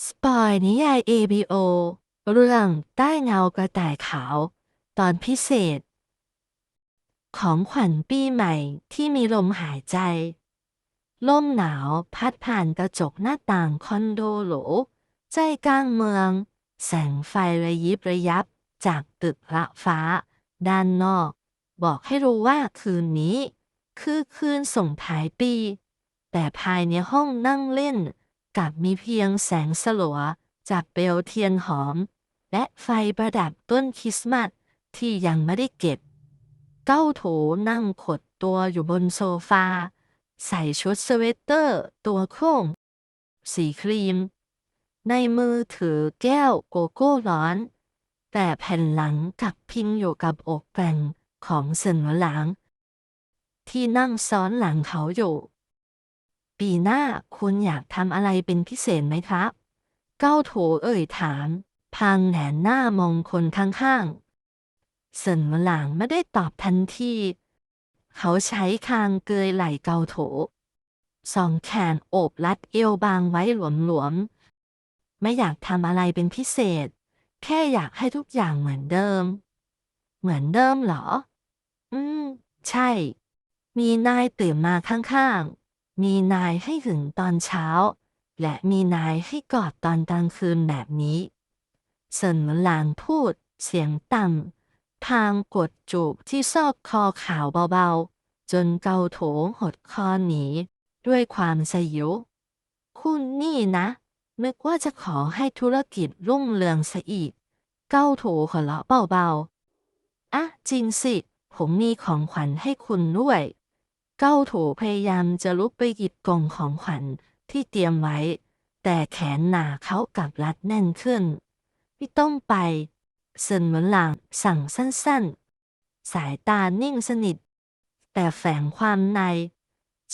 สปอยนิยาย ABO เรื่องใต้เงากระต่ายขาว ตอนพิเศษ ของขวัญปีใหม่ที่มีลมหายใจ ลมหนาวพัดผ่านกระจกหน้าต่างคอนโดหรูใจกลางเมือง แสงไฟระยิบระยับจากตึกละฟ้า ด้านนอก บอกให้รู้ว่าคืนนี้ คือคืนส่งท้ายปี แต่ภายในห้องนั่งเล่น กลับมีเพียงแสงสลัวจากเปลวเทียนหอม และไฟประดับต้นคริสต์มาสที่ยังไม่ได้เก็บ เก้าโถนั่งขดตัวอยู่บนโซฟา ใส่ชุดสเวตเตอร์ตัวโค้ง สีครีม ในมือถือแก้วโกโก้ร้อน แต่แผ่นหลังกลับพิงอยู่กับอกแปงของเซินหวนหลางที่นั่งซ้อนหลังเขาอยู่ ปีหน้าคุณอยากทำอะไรเป็นพิเศษไหมครับ เก้าโถเอ่ยถาม พังแหนหน้ามองคนข้างๆเซินหวนหลางไม่ได้ตอบทันทีเขาใช้คางเกยไหล่เกาโถ สองแขนโอบรัดเอวบางไว้หลวมๆ ไม่อยากทำอะไรเป็นพิเศษ แค่อยากให้ทุกอย่างเหมือนเดิม เหมือนเดิมเหรอ อืม ใช่ มีนายตื่นมาข้างๆ มีนายให้ถึงตอนเช้า และมีนายให้กอดตอนกลางคืนแบบนี้เซินหลางพูด เสียงต่ำทางกดจูบที่ซอกคอขาวเบาๆ จนเกาโถงหดคอหนี ด้วยความสยิวคุณนี่นะนึกว่าจะขอให้ธุรกิจรุ่งเรืองซะอีก เก้าโถหัวเราะเบาๆ อะจริงสิ ผมมีของขวัญให้คุณด้วย เก้าโถพยายามจะลุกไปหยิบกล่องของขวัญที่เตรียมไว้ แต่แขนหนาเขากลับรัดแน่นขึ้น ไม่ต้องไปเซินเหมือนหลางสั่งสั้นๆ สายตานิ่งสนิท แต่แฝงความใน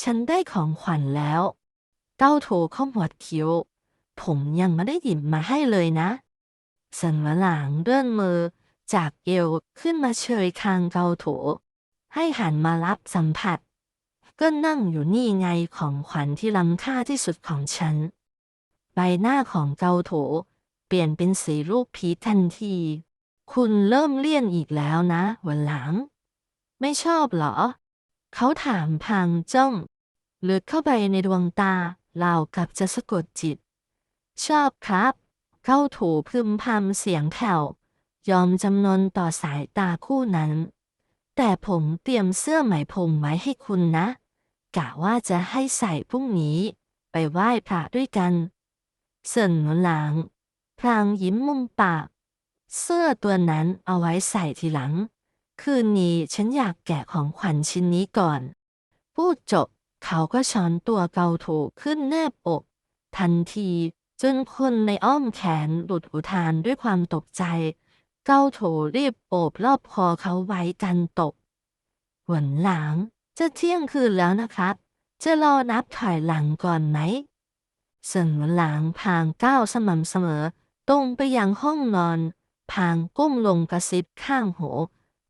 ฉันได้ของขวัญแล้วเก้าโถเข้าหมวดคิ้ว ผมยังไม่ได้หยิบมาให้เลยนะเซินเหมือนหลางเลื่อนมือจากเอวขึ้นมาเชยคางเกาโถให้หันมารับสัมผัส ก็นั่งอยู่นี่ไงของขวัญที่ล้ำค่าที่สุดของฉัน ใบหน้าของเกาโถ เปลี่ยนเป็นสีรูปผีทันที คุณเริ่มเลี่ยนอีกแล้วนะ วันหลัง ไม่ชอบเหรอ เขาถามพลางจ้องลึกเข้าไปในดวงตาราวกับจะสะกดจิต ชอบครับเข้าถูพึมพำเสียงแผ่วยอมจำนนต่อสายตาคู่นั้น แต่ผมเตรียมเสื้อไหมพรมไว้ให้คุณนะ กะว่าจะให้ใส่พรุ่งนี้ ไปไหว้พระด้วยกัน เสินหนหลางพลางยิ้มมุมปาก เสื้อตัวนั้นเอาไว้ใส่ทีหลัง คืนนี้ฉันอยากแกะของขวัญชิ้นนี้ก่อน พูดจบเขาก็ช้อนตัวเกาถูขึ้นแนบอก ทันทีจนคนในอ้อมแขนหลุดอุทานด้วยความตกใจ เก้าโถรีบโอบรอบคอเขาไว้กันตกหวนหลัง จะเที่ยงคืนแล้วนะครับ จะรอนับถอยหลังก่อนไหมเสินหลังพางก้าวสม่ำเสมอ ตรงไปยังห้องนอน พางก้มลงกระซิบข้างหู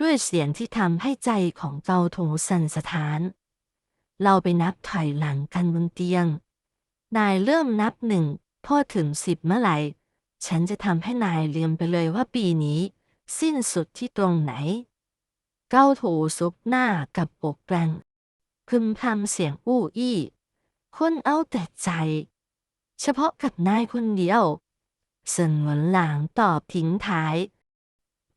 ด้วยเสียงที่ทำให้ใจของเกาโถสั่นสะท้าน เราไปนับถอยหลังกันบนเตียง นายเริ่มนับหนึ่งพอถึงสิบเมื่อไหร่ ฉันจะทำให้นายลืมไปเลยว่าปีนี้ สิ้นสุดที่ตรงไหน เก้าถูซุบหน้ากับปกแปลงพึมพำเสียงอู้อี้คนเอาแต่ใจ เฉพาะกับนายคนเดียวเซินหวนหลางตอบทิ้งท้าย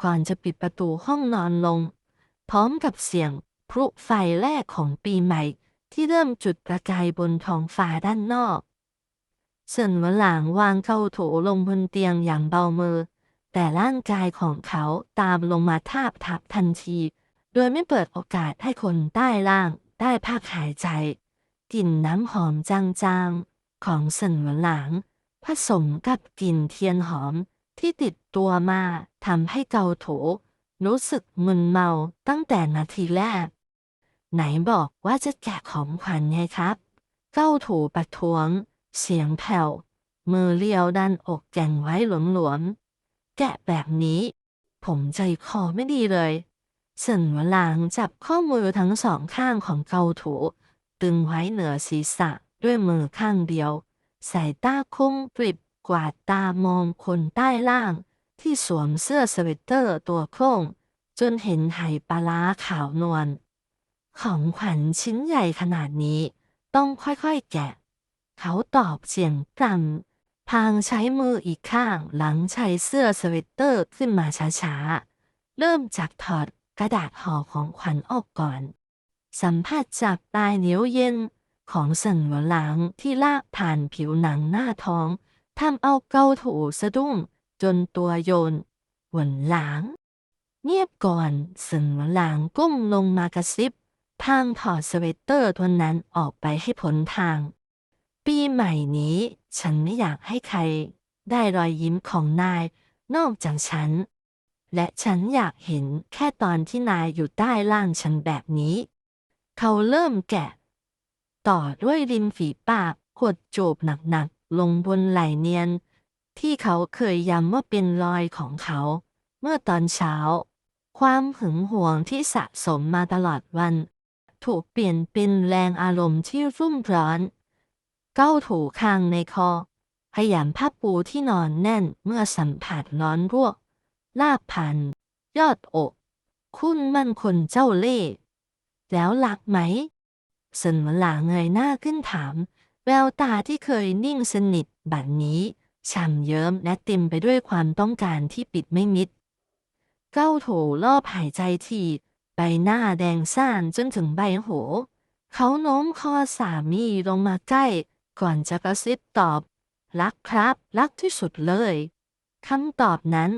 ก่อนจะปิดประตูห้องนอนลง พร้อมกับเสียงพลุไฟแรกของปีใหม่ ที่เริ่มจุดประกายบนท้องฟ้าด้านนอกเซินหวนหลางวางเข้าโถลงบนเตียงอย่างเบามือ แต่ร่างกายของเขาตามลงมาทาบทับทันที ดยไม่เปิดโอกาสให้คนใต้ล่างได้พักหายใจ กลิ่นน้ำหอมจางๆ ของเซินหวนหลางผสมกับกลิ่นเทียนหอมที่ติดตัวมาทำให้เกาโถ รู้สึกมึนเมาตั้งแต่นาทีแรก ไหนบอกว่าจะแกะของขวัญไงครับ เก้าถูประท้วง เสียงแผ่ว มือเลี้ยวดันอกแก่งไว้หลวมๆแกะแบบนี้ ผมใจคอไม่ดีเลย เสินหวหลางจับข้อมือทั้งสองข้างของเกาถูตึงไว้เหนือศีรษะด้วยมือข้างเดียว สายตาคมกริบกวาดตามองคนใต้ล่าง ที่สวมเสื้อสเวตเตอร์ตัวโค้ง จนเห็นไหปลาร้าขาวนวลของขวัญชิ้นใหญ่ขนาดนี้ ต้องค่อยๆแกะ เขาตอบเสียงกร่ำพางใช้มืออีกข้างหลังใช้เสื้อสเวตเตอร์ขึ้นมาช้าๆ เริ่มจากถอด กระดาษห่อของขวัญออกก่อน สัมผัสจากปลายนิ้วเย็นของสันหวหลังที่ลากผ่านผิวหนังหน้าท้องทำเอาเกาถูสะดุ้งจนตัวโยนหวนหลัง เงียบก่อนสันหวหลังก้มลงมากระซิบพางถอดสเวตเตอร์ตัวนั้นออกไปให้พ้นทาง ปีใหม่นี้ฉันไม่อยากให้ใคร ได้รอยยิ้มของนายนอกจากฉัน และฉันอยากเห็นแค่ตอนที่นายอยู่ใต้ล่างฉันแบบนี้ เขาเริ่มแกะ ต่อด้วยริมฝีปากกดจูบหนักๆ ลงบนไหล่เนียน ที่เขาเคยย้ำว่าเป็นรอยของเขา เมื่อตอนเช้า ความหึงหวงที่สะสมมาตลอดวัน ถูกเปลี่ยนเป็นแรงอารมณ์ที่รุ่มร้อน เก้าถูคางในคอพยายามผ้าปูที่นอนแน่นเมื่อสัมผัสร้อนรวก ลาพัน ยอดอก คุณมันคนเจ้าเล่ห์แล้วหลักไหมเซินหวนหลาเงยหน้าขึ้นถาม แววตาที่เคยนิ่งสนิทบัดนี้ช่ำเยิ้มและเต็มไปด้วยความต้องการที่ปิดไม่มิด เก้าโถรอบหายใจทีใบหน้าแดงซ่านจนถึงใบหูเขาโน้มคอสามีลงมาใกล้ ก่อนจะกระซิบตอบ รักครับ รักที่สุดเลยคำตอบนั้น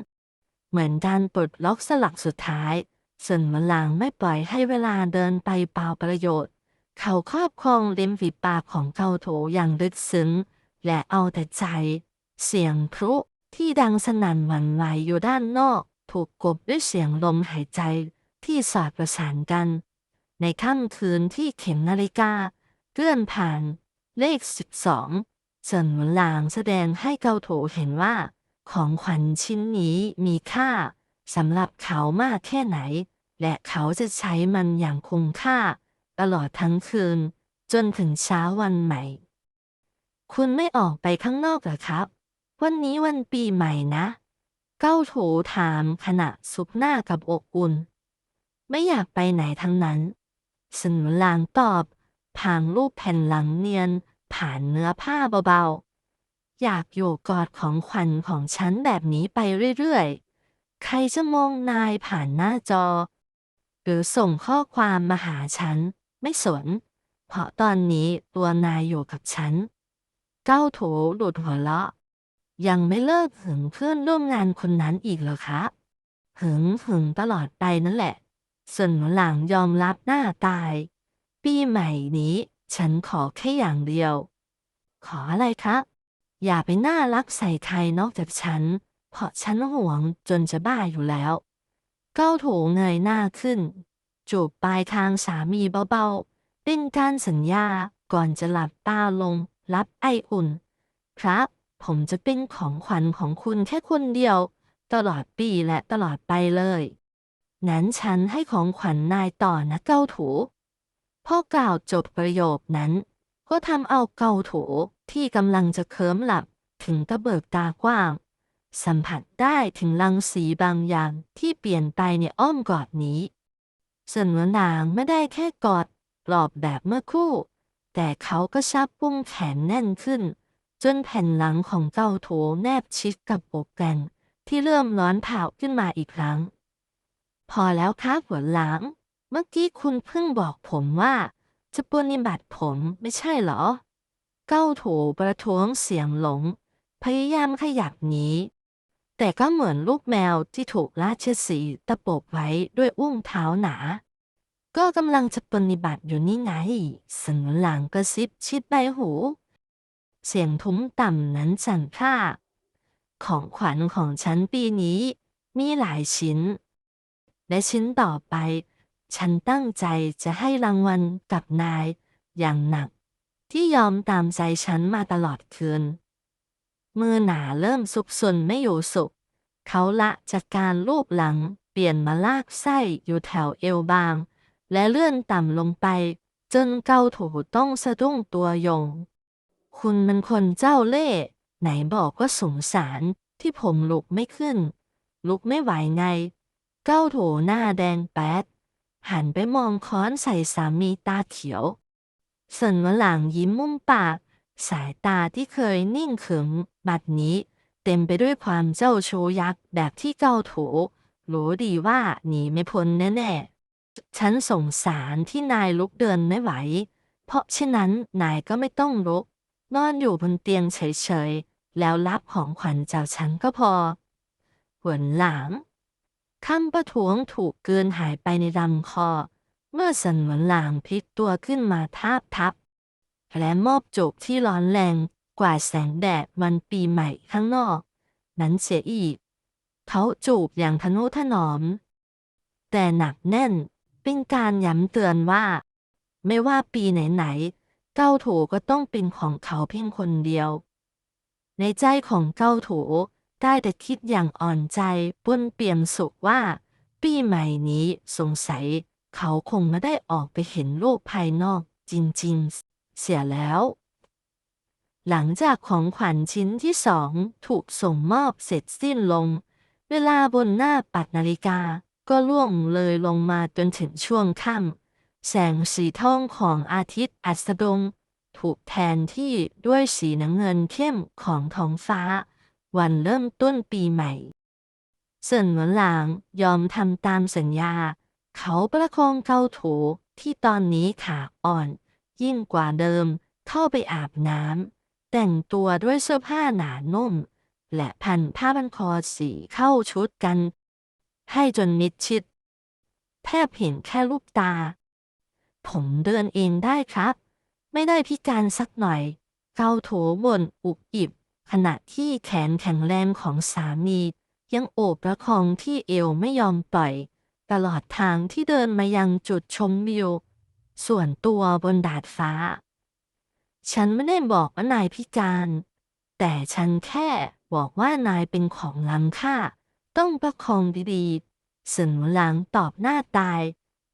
เหมือนการปลดล็อกสลักสุดท้ายส่วนมลางไม่ปล่อยให้เวลาเดินไปเปล่าประโยชน์ เขาครอบครองริมฝีปากของเกาโถอย่างลึกซึ้ง และเอาแต่ใจ เสียงพลุที่ดังสนั่นหวั่นไหวอยู่ด้านนอก ถูกกบด้วยเสียงลมหายใจที่สอดประสานกัน ในค่ำคืนที่เข็มนาฬิกาเคลื่อนผ่านเลขสิบสองเซินหวนหลางแสดงให้เกาโถเห็นว่า ของขวัญชิ้นนี้มีค่าสำหรับเขามากแค่ไหน และเขาจะใช้มันอย่างคุ้มค่า ตลอดทั้งคืน จนถึงเช้าวันใหม่ คุณไม่ออกไปข้างนอกหรอครับ วันนี้วันปีใหม่นะ เก้าถูถามขณะซุบหน้ากับอกอุ่น ไม่อยากไปไหนทั้งนั้นสนุนลางตอบพางรูปแผ่นหลังเนียนผ่านเนื้อผ้าเบาๆ อยากอยู่กอดของขวัญของฉันแบบนี้ไปเรื่อยๆ ใครจะมองนายผ่านหน้าจอ หรือส่งข้อความมาหาฉัน ไม่สน เพราะตอนนี้ตัวนายอยู่กับฉัน เก้าโถหลุดหัวเราะ ยังไม่เลิกหึงเพื่อนร่วมงานคนนั้นอีกเหรอครับหึงหึงตลอดไปนั่นแหละ ส่วนหลังยอมรับหน้าตาย ปีใหม่นี้ ฉันขอแค่อย่างเดียว ขออะไรครับ อย่าไปน่ารักใส่ใครนอกจากฉัน เพราะฉันห่วงจนจะบ้าอยู่แล้ว เก้าโถเงยหน้าขึ้น จูบปลายคางสามีเบาๆเป็นการสัญญาก่อนจะหลับตาลง รับไออุ่น ครับผมจะเป็นของขวัญของคุณแค่คนเดียว ตลอดปีและตลอดไปเลยงั้นฉันให้ของขวัญนายต่อนะเก้าถูพ่อกล่าวจบประโยคนั้น ก็ทำเอาเกาโถที่กำลังจะเคลิ้มหลับถึงกระเบิกตากว้าง สัมผัสได้ถึงรังสีบางอย่างที่เปลี่ยนไปในอ้อมกอดนี้ส่วนหนางไม่ได้แค่กอดปลอบแบบเมื่อคู่ แต่เขาก็ชับปุ้งแขนแน่นขึ้น จนแผ่นหลังของเกาโถแนบชิดกับอกแกนที่เริ่มร้อนเผาขึ้นมาอีกครั้ง พอแล้วครับหัวหลัง เมื่อกี้คุณเพิ่งบอกผมว่า จะปฏิบัติผมไม่ใช่เหรอ เก้าโถประท้วงเสียงหลง พยายามขยับหนีแต่ก็เหมือนลูกแมวที่ถูกราชสีตะปบไว้ด้วยอุ้งเท้าหนา ก็กำลังจะปฏิบัติอยู่นี่ไงสนหลังกระซิบชิดใบหู เสียงทุ้มต่ำนั้นสั่นพร่าของขวัญของฉันปีนี้มีหลายชิ้น และชิ้นต่อไป ฉันตั้งใจจะให้รางวัลกับนาย อย่างหนัก ที่ยอมตามใจฉันมาตลอดคืน มือหนาเริ่มสุกสนไม่อยู่สุข เขาละจากการลูบหลังเปลี่ยนมาลากไส้อยู่แถวเอวบาง และเลื่อนต่ำลงไป จนเกาถูต้องสะดุ้งตัวยง คุณมันคนเจ้าเล่ห์ไหนบอกว่าสงสารที่ผมลุกไม่ขึ้น ลุกไม่ไหวไง เก้าโถหน้าแดงแป๊ด หันไปมองค้อนใส่สามีตาเขียวเสินวหลังยิ้มมุมปาก สายตาที่เคยนิ่งขึมบัดนี้ เต็มไปด้วยความเจ้าชู้ยักษ์แบบที่เกาโถรู้ดีว่าหนีไม่พ้นแน่ๆ ฉันสงสารที่นายลุกเดินไม่ไหว เพราะฉะนั้นนายก็ไม่ต้องลุก นอนอยู่บนเตียงเฉยๆ แล้วรับของขวัญจากฉันก็พอหวนหลัง คำประท้วงถูกเกินหายไปในลำคอ เมื่อสันหวนหลางพลิกตัวขึ้นมาทาบทับ และมอบจูบที่ร้อนแรงกว่าแสงแดดวันปีใหม่ข้างนอก นั้นเสียอีก เขาจูบอย่างทนุถนอม แต่หนักแน่นเป็นการย้ำเตือนว่า ไม่ว่าปีไหนๆเก้าโถก็ต้องเป็นของเขาเพียงคนเดียว ในใจของเก้าโถ ได้แต่คิดอย่างอ่อนใจปนเปี่ยมสุขว่า ปีใหม่นี้สงสัย เขาคงไม่ได้ออกไปเห็นโลกภายนอกจริงๆ เสียแล้ว หลังจากของขวัญชิ้นที่สองถูกส่งมอบเสร็จสิ้นลง เวลาบนหน้าปัดนาฬิกาก็ล่วงเลยลงมาจนถึงช่วงค่ำแสงสีทองของอาทิตย์อัสดง ถูกแทนที่ด้วยสีน้ำเงินเข้มของท้องฟ้า วันเริ่มต้นปีใหม่เซินหวนหลางยอมทำตามสัญญา เขาประคองเกาโถที่ตอนนี้ขาอ่อน ยิ่งกว่าเดิมเข้าไปอาบน้ำแต่งตัวด้วยเสื้อผ้าหนานุ่ม และพันผ้าพันคอสีเข้าชุดกัน ให้จนมิดชิด แทบเห็นแค่ลูกตา ผมเดินเองได้ครับ ไม่ได้พิการสักหน่อย เกาโถบนอุบอิบ ขณะที่แขนแข็งแรงของสามี ยังโอบประคองที่เอวไม่ยอมปล่อย ตลอดทางที่เดินมายังจุดชมวิวส่วนตัวบนดาดฟ้า ฉันไม่ได้บอกว่านายพิการ แต่ฉันแค่บอกว่านายเป็นของล้ำค่า ต้องประคองดีๆสินหลังตอบหน้าตาย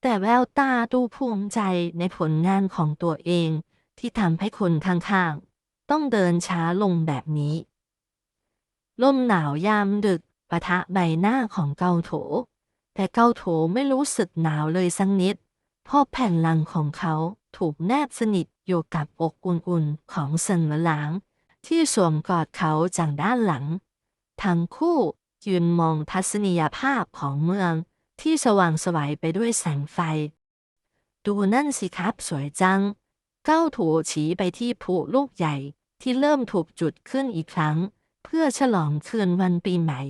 แต่แววตาดูภูมิใจในผลงานของตัวเองที่ทำให้คนข้างๆ ต้องเดินช้าลงแบบนี้ ลมหนาวยามดึกปะทะใบหน้าของเกาโถ แต่เกาโถไม่รู้สึกหนาวเลยสักนิด เพราะแผ่นหลังของเขาถูกแนบสนิทอยู่กับอกอุ่นๆของเซินหลาง ที่สวมกอดเขาจากด้านหลัง ทั้งคู่ยืนมองทัศนียภาพของเมืองที่สว่างสวัยไปด้วยแสงไฟ ดูนั่นสิครับสวยจัง เก้าถูชี้ไปที่พลุลูกใหญ่ ที่เริ่มถูกจุดขึ้นอีกครั้ง เพื่อฉลองคืนวันปีใหม่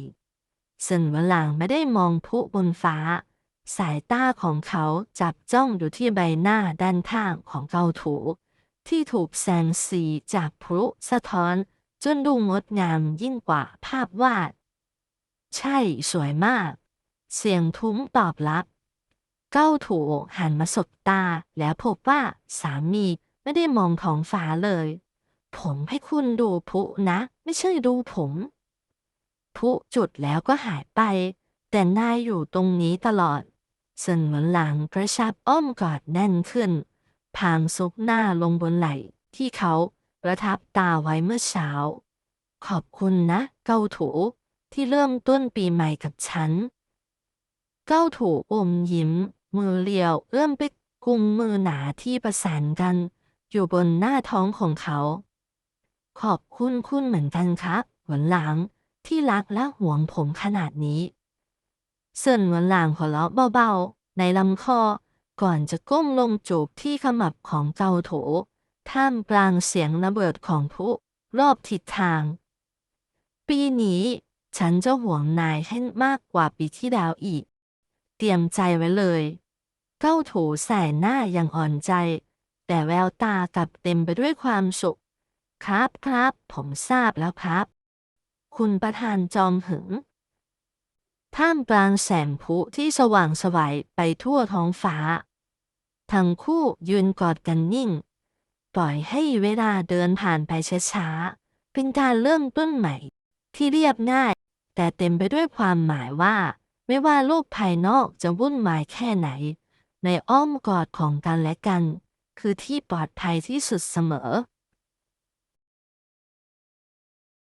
เซินหวนหลางไม่ได้มองพุบนฟ้า สายตาของเขาจับจ้องอยู่ที่ใบหน้าด้านข้างของเกาถูที่ถูกแสงสีจากพลุสะท้อน จนดูงดงามยิ่งกว่าภาพวาด ใช่สวยมาก เสียงทุ้มตอบรับ เก้าถูหันมาสบตาแล้วพบว่าสามีไม่ได้มองท้องฟ้าเลย ผมให้คุณดูพุนะ ไม่ใช่ดูผมพุจุดแล้วก็หายไป แต่นายอยู่ตรงนี้ตลอดเซินเหมือนหลังกระชับอ้อมกอดแน่นขึ้น พางซุกหน้าลงบนไหล่ที่เขาประทับตาไว้เมื่อเช้า ขอบคุณนะ เกาถูที่เริ่มต้นปีใหม่กับฉัน เก้าถูอมยิ้ม มือเลียวเอื้อมไปกุมมือหนาที่ประสานกัน อยู่บนหน้าท้องของเขา ขอบคุณคุณเหมือนกันครับหวนหลังที่รักและห่วงผมขนาดนี้เซินหวนหลางหัวเราะเบาๆ ในลำคอ ก่อนจะก้มลงจูบที่ขมับของเกาโถ ท่ามกลางเสียงระเบิดของพลุรอบทิศทาง ปีนี้ฉันจะห่วงนายให้มากกว่าปีที่แล้วอีก เตรียมใจไว้เลย เก้าโถใส่หน้าอย่างอ่อนใจ แต่แววตากลับเต็มไปด้วยความสุข ครับครับ ผมทราบแล้วครับ คุณประธานจอมหึง ท่ามกลางแสงพลุที่สว่างสวัยไปทั่วท้องฟ้า ทั้งคู่ยืนกอดกันนิ่ง ปล่อยให้เวลาเดินผ่านไปช้าๆ เป็นการเริ่มต้นใหม่ ที่เรียบง่าย แต่เต็มไปด้วยความหมายว่า ไม่ว่าโลกภายนอกจะวุ่นวายแค่ไหน ในอ้อมกอดของกันและกัน คือที่ปลอดภัยที่สุดเสมอ